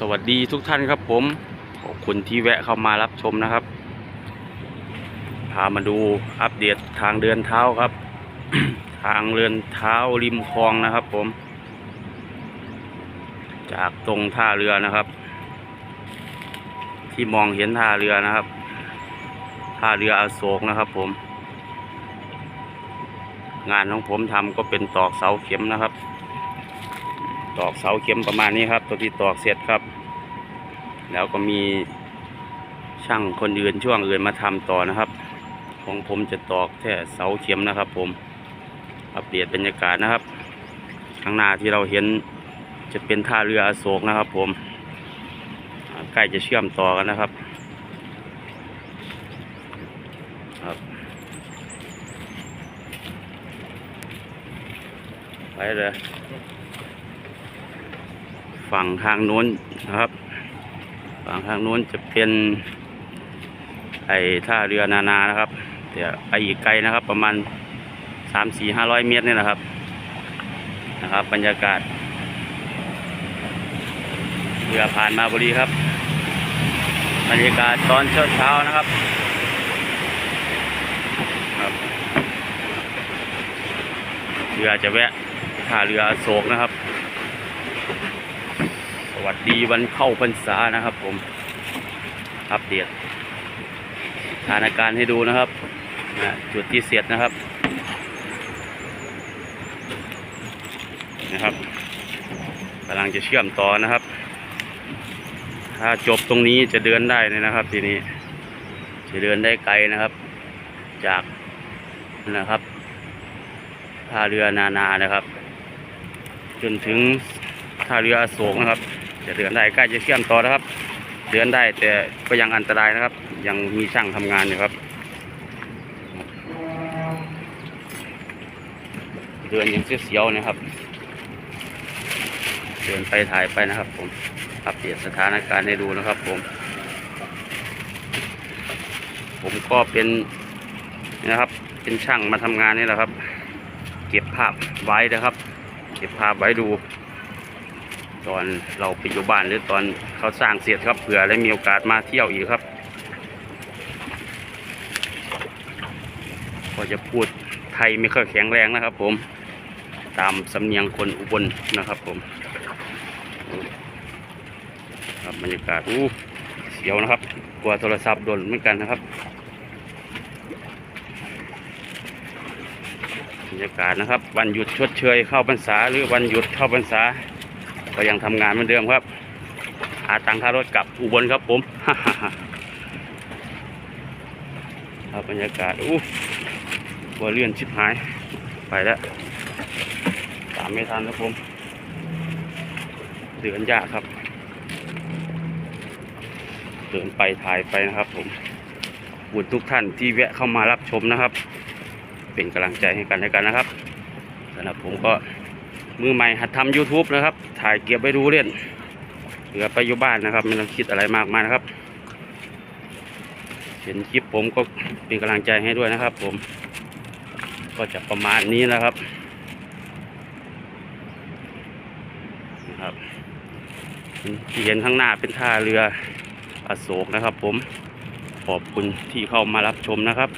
สวัสดีทุกท่านครับผม ขอบคุณที่แวะเข้ามารับชมนะครับ พามาดูอัปเดตทางเดินเท้าครับ ทางเดินเท้าริมคลองนะครับผม จากตรงท่าเรือนะครับ ที่มองเห็นท่าเรือนะครับ ท่าเรืออโศกนะครับผม งานของผมทำก็เป็นตอกเสาเข็มนะครับ ตอกเสาเข็มประมาณนี้ครับ ตัวที่ตอกเสร็จครับ แล้วก็มีช่างคนอื่นช่วงอื่นมาทำต่อนะครับ ของผมจะตอกแค่เสาเข็มนะครับ ผมอัปเดตบรรยากาศนะครับข้างหน้าที่เราเห็นจะเป็นท่าเรืออโศกนะครับ ผมใกล้จะเชื่อมต่อกันนะครับครับไปเลย ฝั่งทางโน้นนะครับ ฝั่งทางโน้นจะเป็นไอท่าเรือนานานะครับเดี๋ยวไปอีกไกลนะครับ ประมาณสามสี่ห้าร้อยเมตรนี่นะครับนะครับ บรรยากาศเรือผ่านมาพอดีครับ บรรยากาศตอนเช้าเช้านะครับครับเรือจะแวะท่าเรืออโศกนะครับ วัสดีวันเข้าพรรษานะครับ ผมอัปเดตสถานการณ์ให้ดูนะครับนะจุดที่เสียดนะครับนะครับกำลังจะเชื่อมต่อนะครับ ถ้าจบตรงนี้จะเดินได้เลยนะครับ ทีนี้จะเดินได้ไกลนะครับ จากนะครับท่าเรือนานานะครับ จนถึงท่าเรืออโศกนะครับ จะเดินได้ใกล้จะเชื่อมต่อนะครับ เดินได้แต่ก็ยังอันตรายนะครับ ยังมีช่างทำงานอยู่ครับ เดินยังเสียวๆนะครับ เดินไปถ่ายไปนะครับ ผมอัปเดตสถานการณ์ให้ดูนะครับ ผม ผมก็เป็นนะครับ เป็นช่างมาทำงานนี่แหละครับ เก็บภาพไว้นะครับ เก็บภาพไว้ดู ตอนเราไปอยู่บ้านหรือตอนเขาสร้างเสร็จครับเผื่อได้มีโอกาสมาเที่ยวอีกครับ ก็จะพูดไทยไม่ค่อยแข็งแรงนะครับ ผมตามสำเนียงคนอุบลนะครับ ผมครับบรรยากาศอู้เสียวนะครับ กลัวโทรศัพท์โดนเหมือนกันนะครับบรรยากาศนะครับ วันหยุดชดเชยเข้าพรรษาหรือวันหยุดเข้าพรรษา ก็ยังทำงานเหมือนเดิมครับหาตังค่ารถกลับอุบลครับผมครับบรรยากาศอู้หัวเลื่อนชิบหาย ไปแล้วตามไม่ทันครับผมเดินยากครับ เดินไปถ่ายไปนะครับผมขอบคุณทุกท่านที่แวะเข้ามารับชมนะครับ เป็นกำลังใจให้กันและกันนะครับสำหรับผมก็ มือใหม่หัดทำ YouTube นะครับ ถ่ายเก็บไว้ดูเล่นเหลือไปอยู่บ้านนะครับ ไม่ต้องคิดอะไรมากมายนะครับ เห็นคลิปผมก็เป็นกำลังใจให้ด้วยนะครับ ผม ก็จะประมาณนี้นะครับนะครับที่เห็นข้างหน้าเป็นท่าเรืออโศกนะครับ ผมขอบคุณที่เข้ามารับชมนะครับ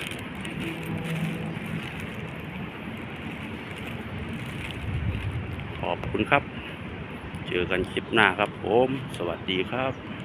ขอบคุณครับ เจอกันคลิปหน้าครับผม สวัสดีครับ